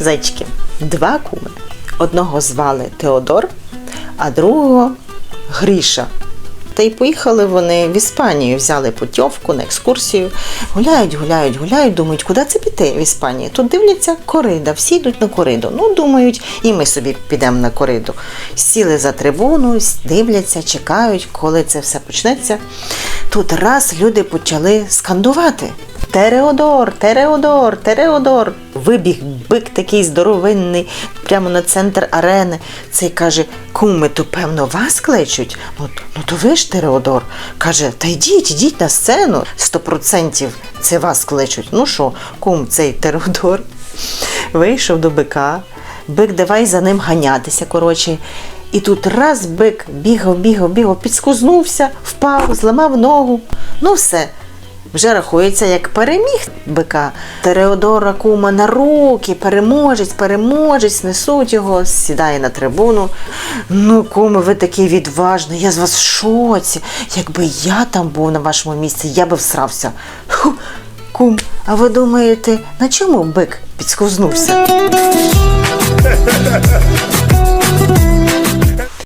Зайчики, два куми. Одного звали Теодор, а другого Гріша. Та й поїхали вони в Іспанію, взяли путівку на екскурсію. Гуляють, гуляють, гуляють, думають, куди це піти в Іспанії. Тут дивляться корида, всі йдуть на кориду. Ну, думають, і ми собі підемо на кориду. Сіли за трибуну, дивляться, чекають, коли це все почнеться. Тут раз люди почали скандувати. Тереодор, Тереодор, Тереодор. Вибіг бик такий здоровенний прямо на центр арени. Цей каже: куми, то певно вас кличуть. Ну, ну то ви ж Тереодор. Каже, та йдіть, йдіть на сцену. Сто процентів це вас кличуть. Ну що, кум, цей Тереодор вийшов до бика. Бик давай за ним ганятися. Коротше. І тут раз бик бігав, бігав, бігав, підскузнувся, впав, зламав ногу. Ну все, вже рахується як переміг бика. Тереодора кума на руки, переможець, переможець, несуть його, сідає на трибуну. Ну, куми, ви такий відважний, я з вас в шоці. Якби я там був на вашому місці, я би всрався. Ху, кум, а ви думаєте, на чому бик підсковзнувся?